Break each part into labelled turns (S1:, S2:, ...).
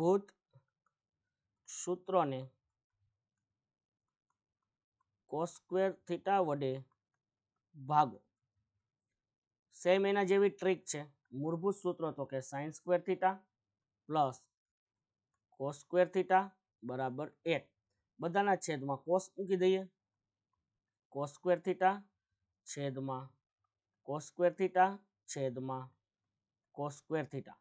S1: ભૂત સૂત્રોને cos square theta વડે ભાગો. સેમ એના જેવી ટ્રીક છે. મૂળભૂત સૂત્રો તો કે sine square theta plus cos theta બરાબર એક. બધાના છેદમાં કોસ મૂકી દઈએ. કોસ થીટા છેદમાં કોસ થીટા છેદમાં કોસ થીટા.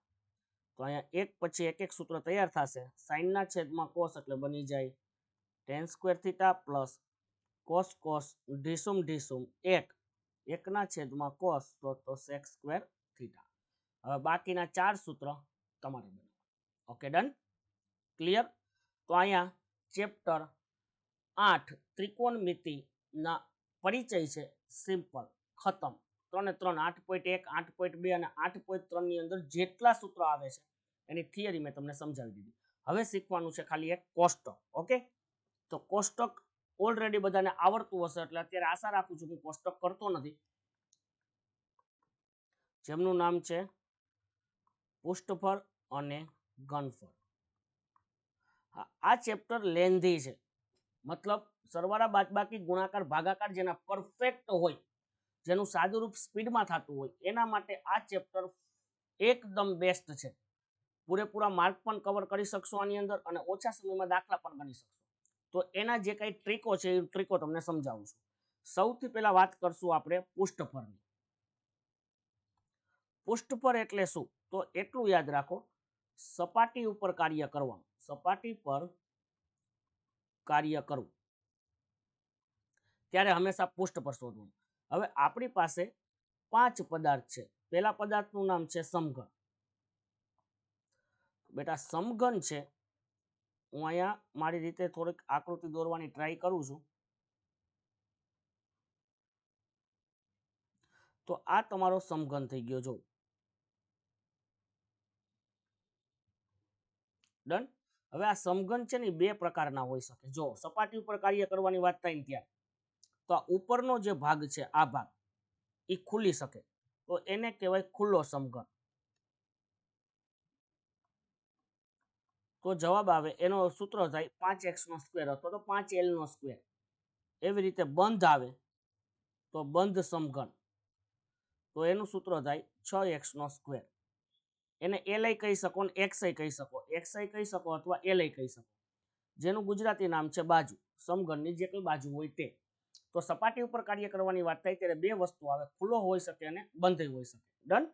S1: તો અહીંયા એક પછી એક એક સૂત્ર તૈયાર થશે. સાઇનના છેદમાં કોસ એટલે બની જાય tan square theta plus cos cos ઢીસુમ ઢીસુમ એક. એકના છેદમાં કોસ તો તો સેક સ્ક્વેર થીટા હવે બાકીના ચાર સૂત્ર તમારે બને ઓકે ડન ક્લિયર તો અહીંયા ચેપ્ટર આઠ ત્રિકોણમિતિના પરિચય છે. સિમ્પલ ખતમ. ત્રણે ત્રણ, આઠ પોઈન્ટ એક, આઠ પોઈન્ટ બે અને આઠ પોઈન્ટ ત્રણની અંદર જેટલા સૂત્રો આવે છે, એની થિયરી મેં તમને સમજાવી દીધી. હવે શીખવાનું છે ખાલી એક કોષ્ટક, ઓકે? તો કોષ્ટક ઓલરેડી બધાને આવડતું હશે, એટલે અત્યારે આશા રાખું છું કે કોષ્ટક કરતો નથી. જેમનું નામ છે પુષ્ટફળ અને ગનફળ આ ચેપ્ટર લેન્ધી છે. મતલબ સરવાળા બાદબાકી ગુણાકાર ભાગાકાર જેના પરફેક્ટ હોય જેનું સાદુરૂપ સ્પીડમાં થતું હોય, એના માટે આ ચેપ્ટર એકદમ બેસ્ટ છે. પૂરેપૂરા માર્ક પણ કવર કરી શકશો આની અંદર અને ઓછા સમયમાં દાખલા પણ ગણી શકશો. તો એના જે કંઈ ટ્રીકો છે, એ ટ્રીકો તમને સમજાવું છું. સૌથી પહેલા વાત કરશું આપણે પુષ્ઠફળની. પુષ્ઠફળ એટલે શું? તો એટલું યાદ રાખો, સપાટી ઉપર કાર્ય કરવાનું. સપાટી પર કાર્ય કરવું. ત્યારે હંમેશા પુષ્ઠફળ શોધવાનું. હવે આપણી પાસે પાંચ પદાર્થ છે. પહેલા પદાર્થનું નામ છે સમઘન. બેટા, સમઘન છે, હું અહીંયા મારી રીતે થોડીક આકૃતિ દોરવાની ટ્રાય કરું છું. તો આ તમારો સમઘન થઈ ગયો જો ડન હવે આ સમઘન છે ને બે પ્રકારના હોઈ શકે. જો સપાટી ઉપર કાર્ય કરવાની વાત થાય ને ત્યાં. તો આ ઉપરનો જે ભાગ છે, આ ભાગ, એ ખુલી શકે. તો એને કહેવાય ખુલ્લો સમઘન. તો જવાબ આવે, એનો સૂત્ર થાય પાંચ એક્સનો સ્ક્વેર અથવા તો પાંચ એલનો સ્ક્વેર. એવી રીતે બંધ આવે તો બંધ સમઘન. તો એનું સૂત્ર થાય છ એક્સનો સ્ક્વેર. એને એલઆઈ કહી શકો ને એક્સઆઈ કહી શકો. એક્સઆઈ કહી શકો અથવા એલઆઈ કહી શકો. જેનું ગુજરાતી નામ છે બાજુ, સમઘનની જે કઈ બાજુ હોય તે. તો સપાટી ઉપર કાર્ય કરવાની વાત થાય ત્યારે બે વસ્તુ આવે. ખુલ્લો હોઈ શકે અને બંધ હોઈ શકે. ડન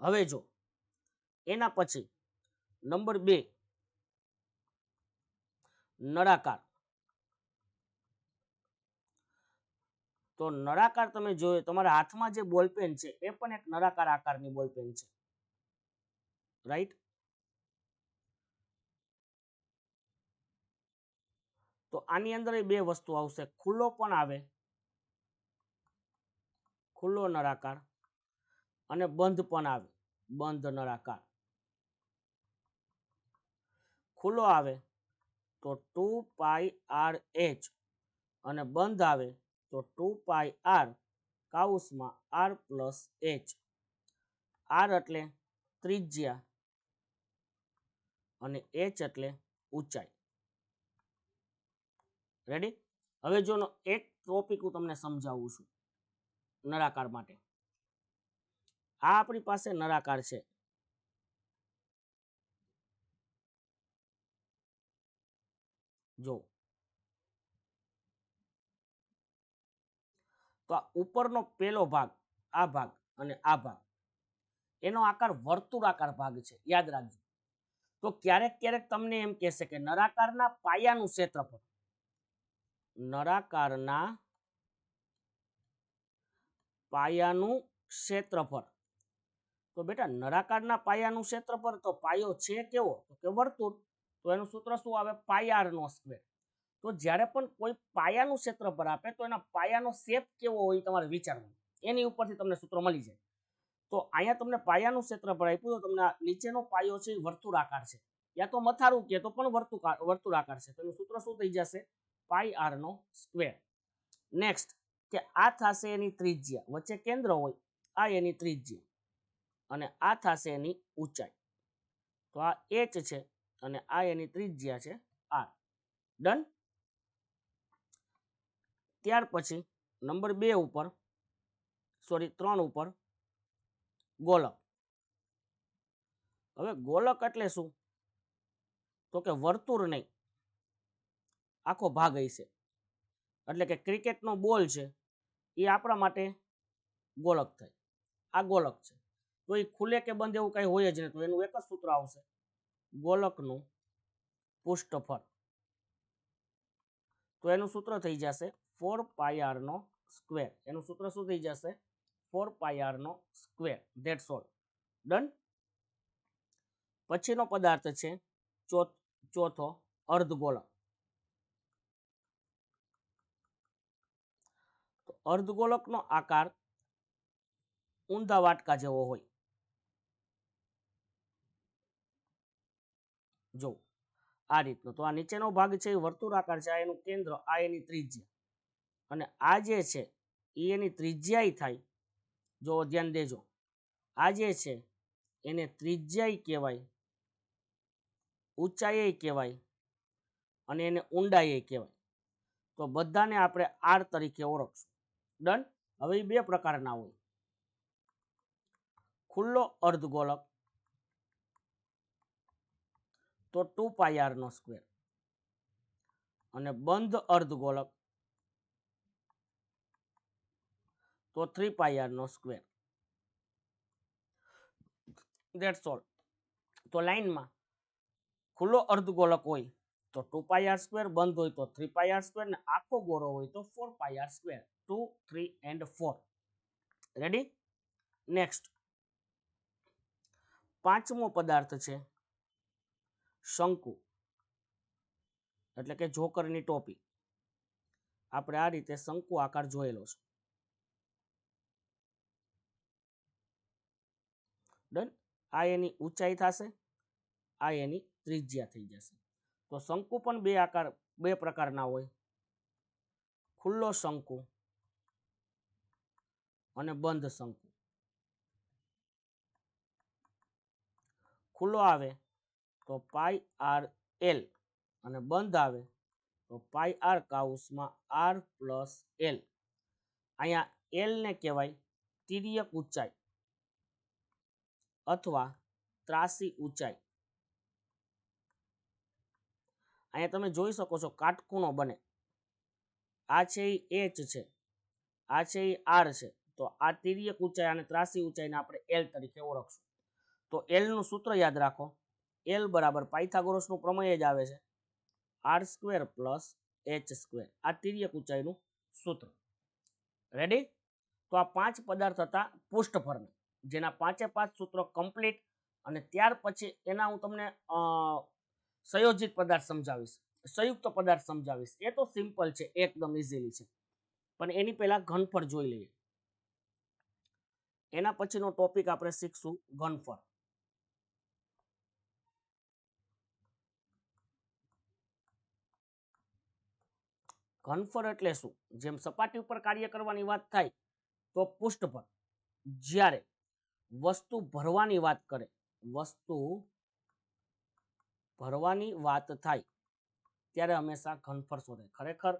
S1: હવે જો, એના પછી નંબર બે, નળાકાર. તો નળાકાર તમે જોયો, તમારા હાથમાં જે બોલપેન છે, એ પણ એક નળાકાર આકારની બોલપેન છે. રાઈટ તો આની અંદર બે વસ્તુ આવશે. ખુલ્લો પણ આવે, ખુલ્લો નળાકાર અને બંધ પણ આવે, બંધ નળાકાર. ખુલ્લો આવે તો ટુ પાઈ આર એચ અને બંધ આવે તો ટુ પાઈ આર કાઉસમાં આર પ્લસ એચ. આર એટલે ત્રિજ્યા અને એચ એટલે ઊંચાઈ. રેડી હવે જો એક ટોપિક હું તમને સમજાવું છું. નળાકાર માટે. આ આપણી પાસે નળાકાર છે. જો. તો આ ઉપરનો પેલો ભાગ, આ ભાગ અને આ ભાગ. એનો આકાર વર્તુળાકાર ભાગ છે. યાદ રાખજો. તો ક્યારેક ક્યારેક તમને એમ કહેશે કે નળાકારના પાયાનું ક્ષેત્રફળ નળાકારના પાયાનું ક્ષેત્રફળ. તો બેટા, નળાકારના પાયાનું ક્ષેત્રફળ તો પાયો છે કેવો? તો કે વર્તુળ. તો એનું સૂત્ર શું આવે? પાય નો સ્ક્વેર તો જ્યારે પણ કોઈ પાયાનું ક્ષેત્રફળ આપે, તો એના પાયાનો શેપ કેવો હોય તમારે વિચારવાનું. એની ઉપરથી તમને સૂત્ર મળી જાય. તો અહીંયા તમને પાયાનું ક્ષેત્રફળ આપ્યું, તો તમને નીચેનો પાયો છે વર્તુળાકાર છે. યા તો મથારું કે તો પણ વર્તુળા વર્તુળાકાર છે. તો એનું સૂત્ર શું થઈ જશે? પાઈ આર નો સ્ક્વેર નેક્સ્ટ કે આ થશે એની ત્રિજ્યા. વચ્ચે કેન્દ્ર હોય, આ એની ત્રિજ્યા. અને આ થશે એની ઊંચાઈ. તો આ એચ છે અને આ એની ત્રિજ્યા છે આર ડન ત્યાર પછી, નંબર બે ઉપર સોરી ત્રણ ઉપર, ગોલક. હવે ગોલક એટલે શું? તો કે વર્તુળ નહીં. આખો ભાગ હશે. એટલે કે ક્રિકેટનો બોલ છે, એ આપણા માટે ગોલક થાય. આ ગોલક છે. તો એ ખુલે કે બંધ એવું કંઈ હોય જ નહીં, તો એનું એક જ સૂત્ર આવશે. ગોલકનું પૃષ્ઠફળ. તો એનું સૂત્ર થઈ જશે ફોર પાયારનો સ્ક્વેર. એનું સૂત્ર શું થઈ જશે? ફોર પાયારનો સ્ક્વેર. ધેટ્સ ઓલ ડન પછીનો પદાર્થ છે ચોથો ચોથો અર્ધગોલક તો અર્ધગોલકનો આકાર ઊંધા વાટકા જેવો હોય. જો, આ રીતનો. તો આ નીચેનો ભાગ છે, એ વર્તુળાકાર છે, આ એનું કેન્દ્ર, આ એની ત્રિજ્યા. અને આ જે છે, એ એની ત્રિજ્યાય થાય. જો, ધ્યાન દેજો. આ જે છે, એને ત્રિજ્યાય કહેવાય ઊંચાઈ કહેવાય અને એને ઊંડાઈ કહેવાય. તો બધાને આપણે આર તરીકે ઓળખશું. ડન? હવે બે પ્રકારના હોય. ખુલ્લો અર્ધગોળક તો ટુ પાઈ આર નો સ્ક્વેર. અને બંધ અર્ધગોળક તો થ્રી પાઈ આર નો સ્ક્વેર. દેટ ઓલ તો લાઇનમાં ખુલ્લો અર્ધગોળક હોય તો ટુ પાઈ આર સ્ક્વેર, બંધ હોય તો થ્રી પાઈ આર સ્ક્વેર ને આખો ગોળો હોય તો four pi R square. Two, three and four. Ready next પાંચમો પદાર્થ છે શંકુ. એટલે કે જોકરની ટોપી. આપણે આ રીતે શંકુ આકાર જોયેલો છે. ડન આ એની ઊંચાઈ થશે, આ એની ત્રિજ્યા થઈ જશે. તો શંકુ પણ બે આકાર, બે પ્રકારના હોય. ખુલ્લો શંકુ અને બંધ શંકુ. ખુલ્લો આવે તો પાઈ આર એલ અને બંધ આવે તો પાઈ આર કાઉસમાં આર પ્લસ એલ. અહીંયા એલ ને કહેવાય તિર્યક ઊંચાઈ અથવા ત્રાસી ઊંચાઈ. અહીંયા તમે જોઈ શકો છો કાટખૂણો બને. આ છે એ એચ છે. આ છે એ આર છે. તો આ તિર્યક ઊંચાઈ અને ત્રાસી ઊંચાઈને આપણે એલ તરીકે ઓળખશું. તો એલનું સૂત્ર યાદ રાખો. એલ બરાબર પાયથાગોરસનું પ્રમેય જ આવે છે. R square plus H square આ તિર્યક ઊંચાઈનું સૂત્ર. રેડી તો આ પાંચ પદાર્થ હતા પૃષ્ઠફળના જેના પાંચે પાંચ સૂત્રો કમ્પ્લીટ અને ત્યાર પછી એના હું તમને સંયોજિત પદાર્થ સમજાવીશ. સંયુક્ત પદાર્થ સમજાવીશ. એ તો સિમ્પલ છે, એકદમ ઇઝીલી છે. પણ એની પહેલાં ઘનફળ જોઈ લઈએ. એના પછીનો ટોપિક આપણે શીખશું ઘનફળ. ઘનફળ એટલે શું? જેમ સપાટી ઉપર કાર્ય કરવાની વાત થાય, તો પૃષ્ઠફળ. જ્યારે વસ્તુ ભરવાની વાત કરે, વસ્તુ ભરવાની વાત થાય, ત્યારે હંમેશા ઘનફળ શોધે. ખરેખર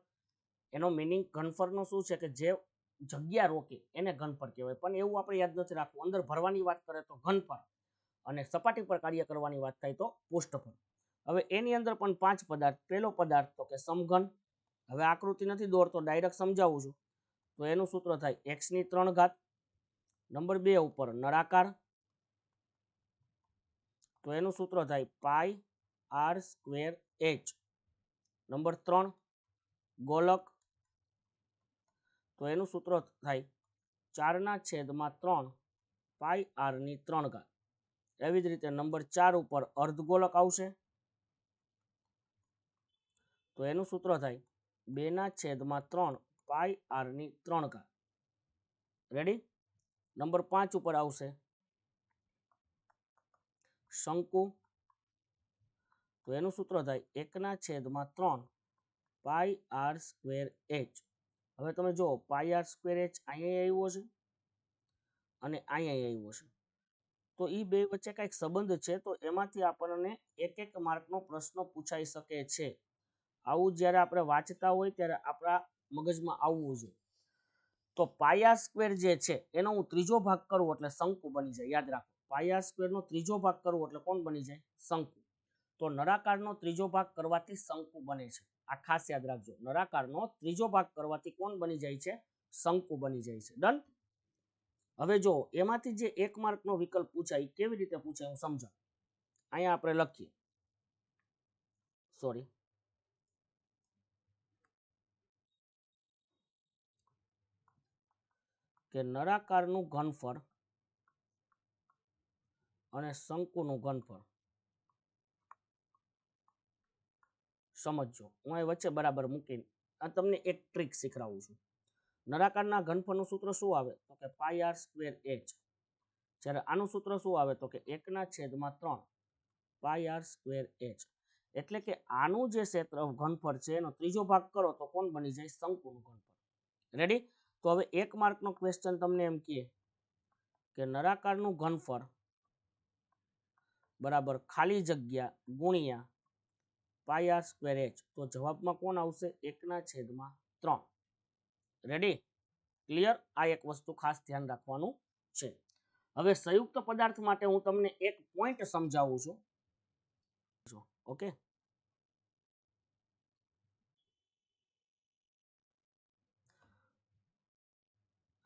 S1: એનો મિનિંગ ઘનફળનો શું છે કે જે જગ્યા રોકે, એને ઘનફળ કહેવાય. પણ એવું આપણે યાદ નથી રાખવું. અંદર ભરવાની વાત કરે તો ઘનફળ અને સપાટી પર કાર્ય કરવાની વાત થાય તો પૃષ્ઠફળ હવે એની અંદર પણ પાંચ પદાર્થ. પહેલો પદાર્થ તો કે સમઘન. હવે આકૃતિ નથી દોરતો ડાયરેક્ટ સમજાવું છું. તો એનું સૂત્ર થાય એક્સની ત્રણ ઘાત. નંબર બે ઉપર નળાકાર. તો એનું સૂત્ર થાય pi R square H number ત્રણ, ગોલક. તો એનું સૂત્ર થાય ચારના છેદમાં ત્રણ પાઈ આરની ત્રણ ઘાત. એવી જ રીતે નંબર ચાર ઉપર અર્ધગોલક આવશે. તો એનું સૂત્ર થાય બેના છેદમાં ત્રણ પાઈ આરની ત્રણ ઘાત. રેડી નંબર પાંચ ઉપર આવશે. શંકુ. તો એનું સૂત્ર થાય એકના છેદમાં ત્રણ પાઈ આર સ્ક્વેર એચ. હવે તમે જુઓ પાઈ આર સ્ક્વેર એચ અહીંયા આવ્યો છે અને અહીંયા આવ્યો છે. તો એ બે વચ્ચે કંઈક સંબંધ છે, તો એમાંથી આપણને એક એક માર્કનો પ્રશ્ન પૂછાઈ શકે છે. આવું જ્યારે આપણે વાંચતા હોય ત્યારે આપણા મગજમાં આવવું જોઈએ. તો પાયા સ્ક્વેર જે છે, એનો હું ત્રીજો ભાગ કરું એટલે શંકુ બની જાય. યાદ રાખો પાયા સ્ક્વેરનો ત્રીજો ભાગ કરવો એટલે કોણ બની જાય? શંકુ. તો નળાકારનો ત્રીજો ભાગ કરવાથી શંકુ બને છે. આ ખાસ યાદ રાખજો. નળાકારનો ત્રીજો ભાગ કરવાથી કોણ બની જાય છે? શંકુ બની જાય છે. ડન હવે જો, એમાંથી જે એક માર્કનો વિકલ્પ પૂછાય કેવી રીતે પૂછાય હું સમજાવું? અહીંયા આપણે લખીએ. સોરી કે નળાકારનું ઘનફળ અને શંકુનું ઘનફળ. સમજજો. હું એ વચ્ચે બરાબર મૂકીને આ તમને એક ટ્રીક શીખવાડું છું. નળાકારના ઘનફળનું સૂત્ર શું આવે? તો કે પાય આર સ્ક્વેર એચ જ્યારે આનું સૂત્ર શું આવે? તો કે એકના છેદમાં ત્રણ પાય આર સ્ક્વેર એચ એટલે કે આનું જે ક્ષેત્ર ઘનફળ છે, એનો ત્રીજો ભાગ કરો તો કોણ બની જાય? શંકુનું ઘનફળ. રેડી તો હવે એક માર્કનો ક્વેશ્ચન તમને એમ કહે કે નળાકારનું ઘનફળ બરાબર ખાલી જગ્યા ગુણ્યા પાઈ આર સ્ક્વેર એચ તો જવાબમાં કોણ આવશે? એકના છેદમાં ત્રણ. રેડી ક્લિયર આ એક વસ્તુ ખાસ ધ્યાન રાખવાનું છે. હવે સંયુક્ત પદાર્થ માટે હું તમને એક પોઈન્ટ સમજાવું છું. ઓકે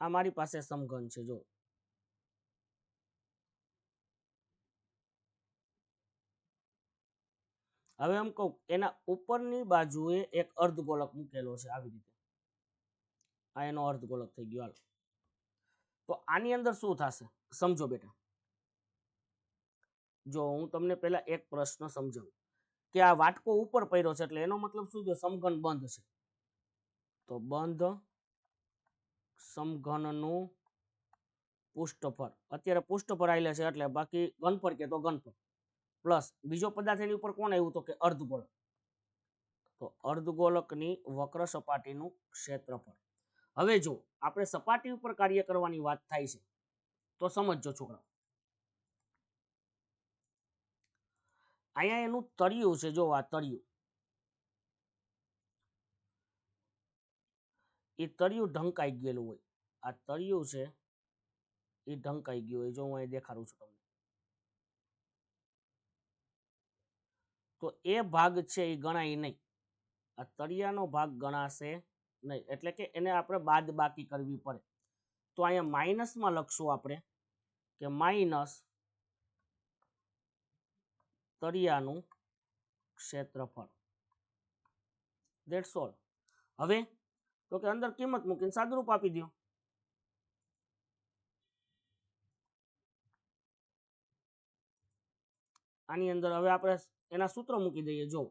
S1: આ મારી પાસે સમઘન છે જો હવે એમ કહું, એના ઉપરની બાજુએ એક અર્ધગોલક મૂકેલો છે આવી રીતે. આ એનો અર્ધગોલક થઈ ગયો, હાલ. તો આની અંદર શું થશે? સમજો બેટા. જો હું તમને પહેલા એક પ્રશ્ન સમજાવું. કે આ વાટકો ઉપર પડ્યો છે એટલે એનો મતલબ શું છે? સમઘન બંધ છે. તો બંધ સમઘનનું પુષ્ઠફળ. અત્યારે પુષ્ઠફળ આવેલા છે એટલે બાકી ઘનફળ કે તો ઘનફળ. પ્લસ બીજો પદાર્થ એની ઉપર કોણ આવ્યું તો કે અર્ધગોળક તો અર્ધગોલકની વક્ર સપાટીનું ક્ષેત્રફળ. હવે જો આપણે સપાટી ઉપર કાર્ય કરવાની વાત થાય છે. તો સમજજો છોકરા અહીંયા એનું તળિયું છે, જો આ તળિયું. એ તળિયું ઢંકાઈ ગયેલું હોય. આ તળિયું છે, એ ઢંકાઈ ગયું હોય. જો હું અહીં દેખાડું છું તમને. તો એ ભાગ છે એ ગણાય નહીં. આ તળિયાનો ભાગ ગણાશે નહીં, એટલે કે એને આપણે બાદ બાકી કરવી પડે. તો અહીંયા માઇનસમાં લખશું આપણે કે માઇનસ તળિયાનું ક્ષેત્રફળ. ધેટ્સ ઓલ હવે, તો કે અંદર કિંમત મૂકીને સાદુરૂપ આપી દો આની અંદર હવે આપણે એના સૂત્ર મૂકી દઈએ. જો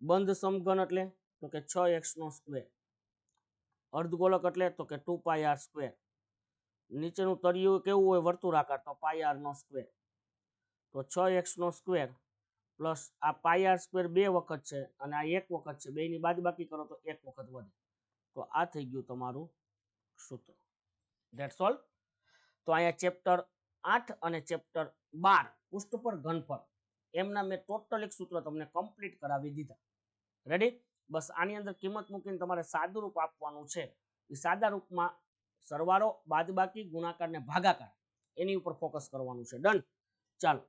S1: બંધ સમઘન એટલે તો કે છ એક્સ નો સ્ક્વેર. અર્ધગોલક એટલે તો કે ટુ પાય આર સ્ક્વેર. નીચેનું તળિયું કેવું હોય? વર્તુળાકાર તો પાય આર નો સ્ક્વેર. તો છ એક્સ નો સ્ક્વેર પ્લસ આ પાય આર સ્ક્વેર બે વખત છે અને આ એક વખત છે. બેની બાદબાકી કરો તો એક વખત વધે. તો આ થઈ ગયું તમારું સૂત્ર. ધેટ્સ ઓલ તો અહીંયા ચેપ્ટર આઠ અને ચેપ્ટર બાર, પૃષ્ઠ પર ઘનફળ. એમના મેં ટોટલ એક સૂત્ર તમને કમ્પ્લીટ કરાવી દીધા. રેડી બસ આની અંદર કિંમત મૂકીને તમારે સાદું રૂપ આપવાનું છે. એ સાદા રૂપમાં સરવાળો, બાદબાકી ગુણાકાર ને ભાગાકાર. એની ઉપર ફોકસ કરવાનું છે. ડન ચાલો.